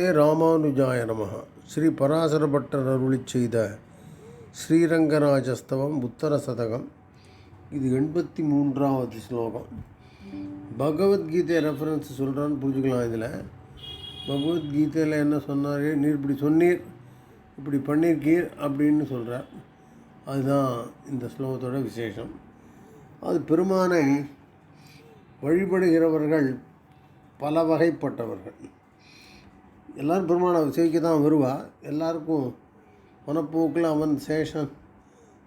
ஸ்ரீ ராமானுஜாய நமः ஸ்ரீ பராசர பட்டர் அருளிச் செய்த ஸ்ரீரங்கராஜஸ்தவம் உத்தர சதகம். இது எண்பத்தி மூன்றாவது ஸ்லோகம். பகவத்கீதை ரெஃபரன்ஸ் சொல்கிறான்னு புரிஞ்சுக்கலாம் இதில். பகவத்கீதையில் என்ன சொன்னார்? நீர் இப்படி சொன்னீர் இப்படி பண்ணியிருக்கீர் அப்படின்னு சொல்கிறார் அதுதான் இந்த ஸ்லோகத்தோட விசேஷம். அது பெருமானை வழிபடுகிறவர்கள் பல வகைப்பட்டவர்கள் எல்லோரும் பெருமானை சேவிக்க தான் வருவா. எல்லாருக்கும் மனப்போக்கில் அவன் சேஷன்.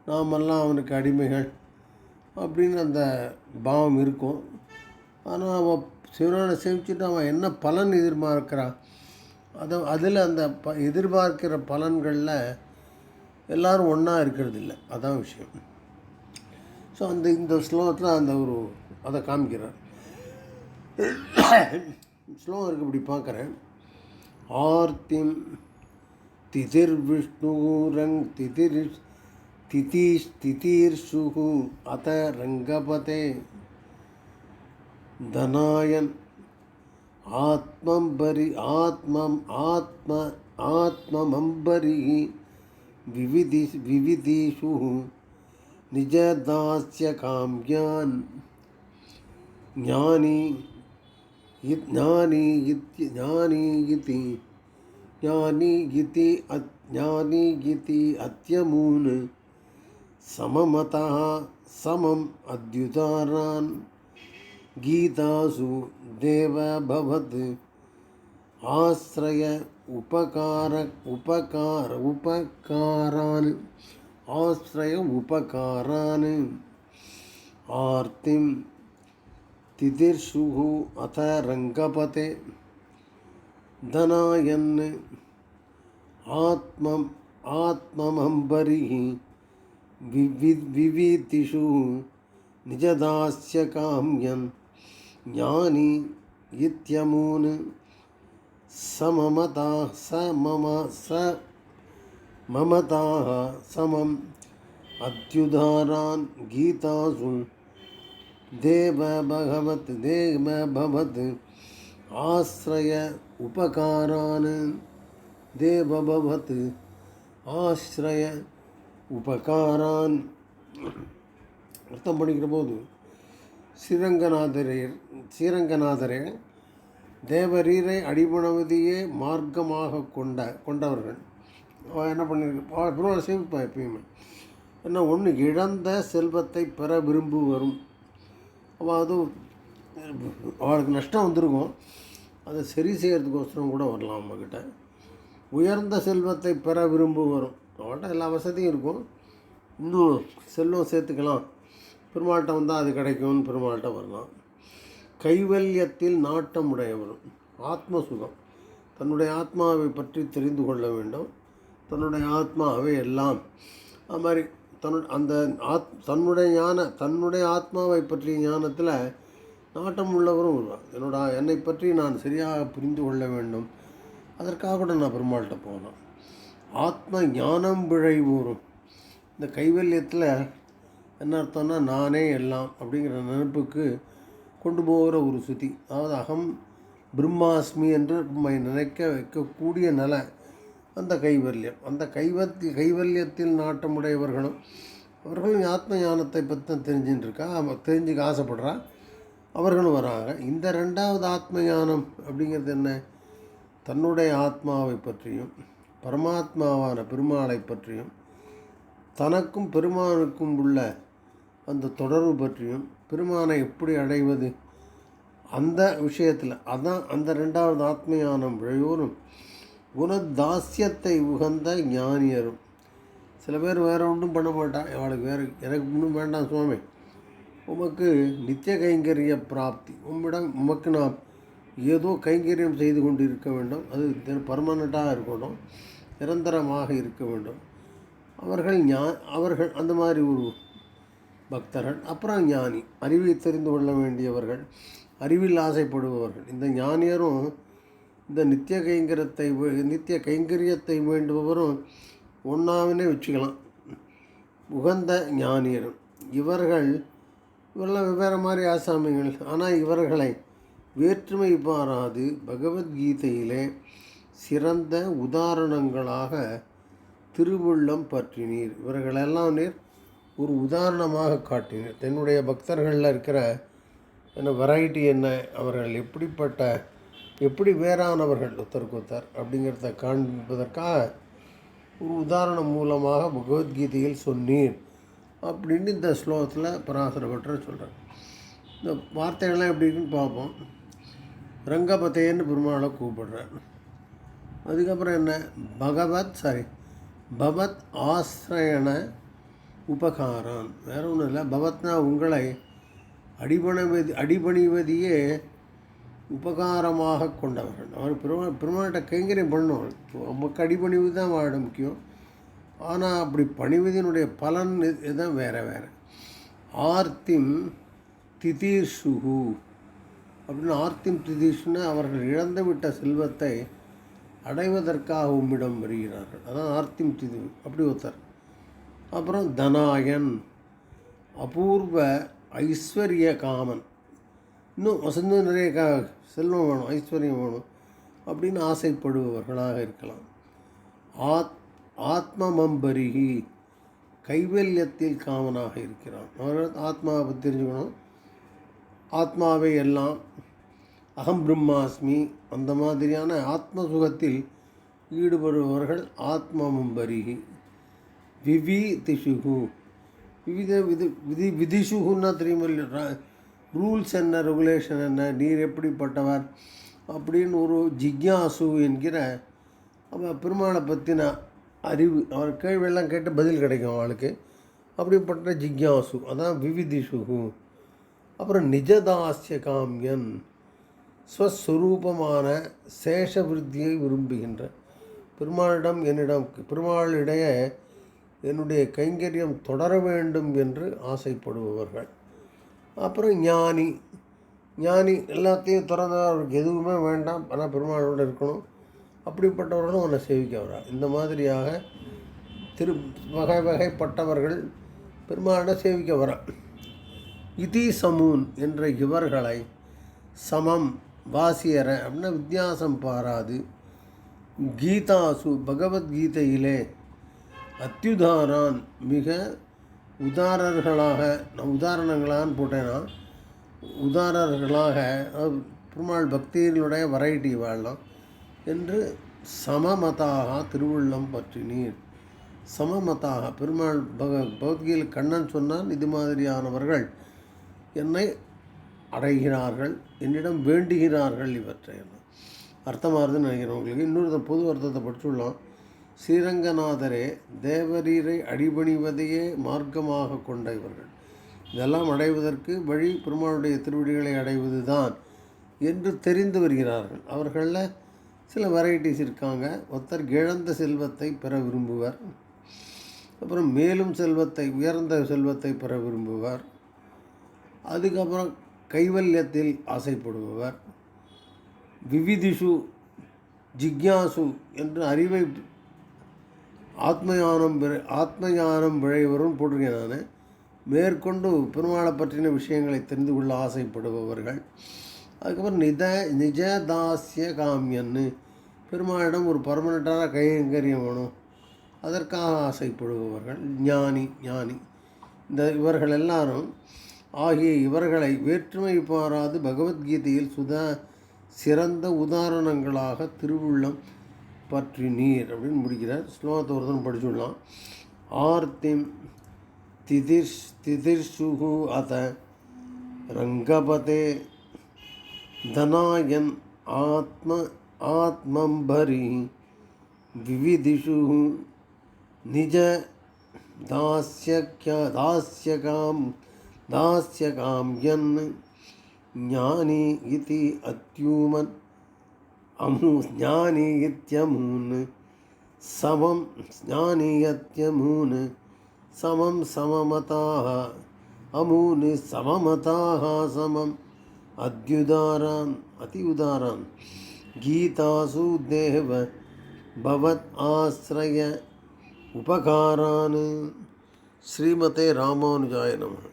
நாமெல்லாம் அவனுக்கு அடிமைகள் அப்படின்னு அந்த பாவம் இருக்கும். ஆனால் அவன் சிவனானை சேவிச்சுட்டு அவன் என்ன பலன் எதிர்பார்க்கிறான் அதை அதில் அந்த ப எதிர்பார்க்கிற பலன்களில் எல்லோரும் ஒன்றா இருக்கிறது இல்லை அதான் விஷயம். ஸோ அந்த இந்த ஸ்லோகத்தில் அந்த ஒரு அதை காமிக்கிறார். ஸ்லோகம் இருக்கு இப்படி பார்க்குறேன். ஆர்த்திம் திதிர் விஷ்ணுரங் திதிர் திதீஷ் திதீர்ஷுகு அத ரங்கபதே தனாயன் ஆத்மம்பரி ஆத்மம் ஆத்ம ஆத்மமம்பரி விவிதி விவிதிஷு நிஜதாஸ்ய ज्ञानी इति ज्ञानी इति ज्ञानी इति अज्ञानी इति सममतः गीतासु देव भवत। आश्रय उपकार उपकार उपकारान्। आश्रय उपकारान्। आर्तिं तितिर्षुः अथ रङ्गपते धनायन् आत्म आत्ममम्बरिः विविधिषु निजदास्य काम्यन् ज्ञानी इत्यमून् सममता स मम स ममताः समम् अत्युदारान् गीतासु தேவ பகவத் தேவ பவத் ஆசிரய உபகாரான். தேவ பவத் ஆசிரய உபகாரான். அர்த்தம் பண்ணிக்கிற போது ஸ்ரீரங்கநாதரே ஸ்ரீரங்கநாதரே தேவரீரை அடிபணவதியே மார்க்கமாக கொண்ட கொண்டவர்கள். என்ன பண்ணியிருக்க பிறர் எப்பயுமே. என்ன ஒன்று இழந்த செல்வத்தை பெற விரும்புவரும். அப்போ அது அவளுக்கு நஷ்டம் வந்திருக்கும். அதை சரி செய்கிறதுக்கோசரம் கூட வரலாம் நம்மக்கிட்ட. உயர்ந்த செல்வத்தை பெற விரும்புவரும் அவள்கிட்ட எல்லா வசதியும் இருக்கும். இன்னும் செல்வம் சேர்த்துக்கலாம். பெருமாள்கிட்ட வந்தால் அது கிடைக்கும்னு பெருமாள்கிட்ட வரலாம். கைவல்யத்தில் நாட்டம் உடையவரும் ஆத்ம சுகம் தன்னுடைய ஆத்மாவை பற்றி தெரிந்து கொள்ள வேண்டும். தன்னுடைய ஆத்மாவை எல்லாம். அது மாதிரி தன்னு அந்த ஆத் தன்னுடைய ஞான தன்னுடைய ஆத்மாவை பற்றிய ஞானத்தில் நாட்டம் உள்ளவரும் வருவார் என்னோட என்னை பற்றி நான் சரியாக புரிந்து கொள்ள வேண்டும். அதற்காக கூட நான் பெருமாள்கிட்ட போனேன் ஆத்ம ஞானம் விழைவூரும் இந்த கைவல்யத்தில் என்ன அர்த்தம்னா நானே எல்லாம் அப்படிங்கிற நினைப்புக்கு கொண்டு போகிற ஒரு சுத்தி அதாவது அகம் பிரம்மாஸ்மி என்று நம்மை நினைக்க வைக்கக்கூடிய நிலை. அந்த கைவல்யம். அந்த கைவத்தி கைவல்யத்தில் நாட்டமுடையவர்களும் அவர்களும் ஆத்ம ஞானத்தை பற்றி தான் தெரிஞ்சுட்டு இருக்கா அவன் தெரிஞ்சுக்க ஆசைப்படுறா. அவர்களும் வராங்க. இந்த ரெண்டாவது ஆத்ம ஞானம் அப்படிங்கிறது என்ன? தன்னுடைய ஆத்மாவை பற்றியும் பரமாத்மாவான பெருமாளை பற்றியும் தனக்கும் பெருமானுக்கும் உள்ள அந்த தொடர்பு பற்றியும் பெருமானை எப்படி அடைவது? அந்த விஷயத்தில் அதான் அந்த ரெண்டாவது ஆத்மயானம் முழையோரும் குணதாசியத்தை உகந்த ஞானியரும். சில பேர் வேறு ஒன்றும் பண்ண மாட்டான் அவளுக்கு வேறு எனக்கு ஒன்றும் வேண்டாம் சுவாமி. உமக்கு நித்திய கைங்கரிய பிராப்தி. உம்மிடம் உமக்கு நாம் ஏதோ கைங்கரியம் செய்து கொண்டு இருக்க வேண்டும். அது பர்மனண்ட்டாக இருக்கணும் நிரந்தரமாக இருக்க வேண்டும். அவர்கள் ஞா அவர்கள் அந்த மாதிரி ஒரு பக்தர்கள். அப்புறம் ஞானி. அறிவை தெரிந்து கொள்ள வேண்டியவர்கள். அறிவில் ஆசைப்படுபவர்கள். இந்த ஞானியரும் இந்த நித்திய கைங்கரத்தை நித்திய கைங்கரியத்தை வேண்டுபவரும் ஒன்றாவினே வச்சுக்கலாம். உகந்த ஞானியரும் இவர்கள் இவரெல்லாம் வெவ்வேறு மாதிரி ஆசாமிகள். ஆனால் இவர்களை வேற்றுமை பாராது பகவத்கீதையிலே சிறந்த உதாரணங்களாக திருவுள்ளம் பற்றினீர். இவர்களெல்லாம் நீர் ஒரு உதாரணமாக காட்டினீர். தன்னுடைய பக்தர்களில் இருக்கிற என்ன வெரைட்டி என்ன அவர்கள் எப்படிப்பட்ட எப்படி வேறானவர்கள் ஒருத்தருக்கு ஒருத்தர் அப்படிங்கிறத காண்பதற்காக ஒரு உதாரணம் மூலமாக பகவத்கீதையில் சொன்னீர் அப்படின்னு இந்த ஸ்லோகத்தில் பராசர பட்டர் சொல்கிறார் இந்த வார்த்தைகள்லாம் எப்படி இருக்குன்னு பார்ப்போம். ரங்கபதேன்னு பெருமாளை கூப்பிடுறார். அதுக்கப்புறம் என்ன? பகவத் சாரி பவத் ஆசிரயண உபகாரம். வேற ஒன்றும் இல்லை. பவத்னா உங்களை அடிபணிவது அடிபணிவதையே உபகாரமாக கொண்டவர்கள். அவர் பெருமா பெருமாள்கிட்ட கைங்கரியம் பண்ணணும் நமக்கு அடிபணிவு தான் வாழ முக்கியம். ஆனால் அப்படி பணிவதினுடைய பலன் இதுதான் வேறு வேறு. ஆர்த்திம் திதீர்ஷுகு அப்படின்னு ஆர்த்திம் திதீர்ஷுன்னு அவர்கள் இழந்துவிட்ட செல்வத்தை அடைவதற்காக உம்மிடம் வருகிறார்கள். அதான் ஆர்த்திம் திதி அப்படி ஒருத்தர். அப்புறம் தனாயன் அபூர்வ ஐஸ்வர்ய காமன் இன்னும் வசந்த நிறைய க செல்வம் வேணும் ஐஸ்வர்யம் வேணும் அப்படின்னு ஆசைப்படுபவர்களாக இருக்கலாம். ஆத் ஆத்மமம்பரிகி கைவல்யத்தில் காமனாக இருக்கிறான். அவர்கள் ஆத்மாவை தெரிஞ்சுக்கணும். ஆத்மாவை எல்லாம் அகம் பிரம்மாஸ்மி அந்த மாதிரியான ஆத்ம சுகத்தில் ஈடுபடுபவர்கள் ஆத்மமம்பரிகி. விவி திசுகு விவித விதி விதி விதிசுகுன்னா தெரியுமா ரூல்ஸ் என்ன ரெகுலேஷன் என்ன நீர் எப்படிப்பட்டவர் அப்படின்னு ஒரு ஜிக்யாசு என்கிற அவன் பெருமாளை பற்றின அறிவு அவர் கேள்வியெல்லாம் கேட்டு பதில் கிடைக்கும் அவளுக்கு அப்படிப்பட்ட ஜிக்யாசு அதான் விவிதிசுகு அப்புறம் நிஜதாசிய காமியன் ஸ்வஸ்வரூபமான சேஷ விருத்தியை விரும்புகின்ற பெருமாளிடம் என்னிடம் பெருமாளிடையே என்னுடைய கைங்கரியம் தொடர வேண்டும் என்று ஆசைப்படுபவர்கள். அப்புறம் ஞானி. ஞானி எல்லாத்தையும் திறந்தவர்களுக்கு அவருக்கு எதுவுமே வேண்டாம். ஆனால் பெருமாளோடு இருக்கணும். அப்படிப்பட்டவர்களும் உன்னை சேவிக்க வரா இந்த மாதிரியாக திரு வகை வகைப்பட்டவர்கள் பெருமாளை சேவிக்க வரா இதி சமூன் என்ற இவர்களை சமம் வாசியர அப்படின்னா வித்தியாசம் பாராது. கீதாசு பகவத்கீதையிலே அத்தியுதாரான் மிக உதாரர்களாக நான் உதாரணங்களான்னு போட்டேன்னா உதாரர்களாக பெருமாள் பக்தியினுடைய வெரைட்டி வாழலாம் என்று சமமதாக திருவுள்ளம் பற்றினீர். சமமதாக பெருமாள் பக பகவத்கீதையில் கண்ணன் சொன்னான் இது மாதிரியானவர்கள் என்னை அடைகிறார்கள் என்னிடம் வேண்டுகிறார்கள் இவற்றை. அர்த்தமாகுதுன்னு நினைக்கிறேன் உங்களுக்கு. இன்னொரு பொது அர்த்தத்தை படிச்சுள்ளோம் ஸ்ரீரங்கநாதரே தேவரீரை அடிபணிவதையே மார்க்கமாக கொண்ட இவர்கள். இதெல்லாம் அடைவதற்கு வழி பெருமாளுடைய திருவடிகளை அடைவது தான் என்று தெரிந்து வருகிறார்கள். அவர்களில் சில வெரைட்டிஸ் இருக்காங்க. ஒருத்தர் இழந்த செல்வத்தை பெற விரும்புவர். அப்புறம் மேலும் செல்வத்தை உயர்ந்த செல்வத்தை பெற விரும்புவர். அதுக்கப்புறம் கைவல்யத்தில் ஆசைப்படுபவர். விவிதிஷு ஜிக்யாசு என்று அறிவை ஆத்மயானம் ஆத்மயானம் விழைவரும் போட்டிருக்கேன் நான். மேற்கொண்டு பெருமாளை பற்றின விஷயங்களை தெரிந்து கொள்ள ஆசைப்படுபவர்கள். அதுக்கப்புறம் நித நிஜதாசிய காமியன்னு பெருமாளிடம் ஒரு பர்மனெண்ட்டான கைங்கரியம் வேணும். அதற்காக ஆசைப்படுபவர்கள் ஞானி ஞானி. இந்த இவர்கள் எல்லாரும் ஆகிய இவர்களை வேற்றுமை பாராது பகவத்கீதையில் சுதா சிறந்த உதாரணங்களாக திருவுள்ளம். பற்றி நீர் அப்படின்னு முடிக்கிறார் ஸ்லோகத்தை ஒருத்தன் படிச்சுடலாம் ஆர்த்திம் திதிர்ஷ் திதிர்ஷுகு அத ரங்கபதே धनायन् आत्म आत्मम्बरि विविधिषु निज दास्यक्या दास्यकां दास्यकाम्यन् ज्ञानी इति अत्यूमन् അമുജ്ഞാനീയത്യമൂന്ന് സമം ജ്ഞാനീയത്യമൂന് സമം സമമതാഹ അമൂന് സമമതാഹ സമം അത്യുദാരാം അതിയുദാരാം ഗീതാസു ദേവ ഭവത് ആശ്രയ ഉപകാരാൻ ശ്രീമതേ രാമാനുജായ നമ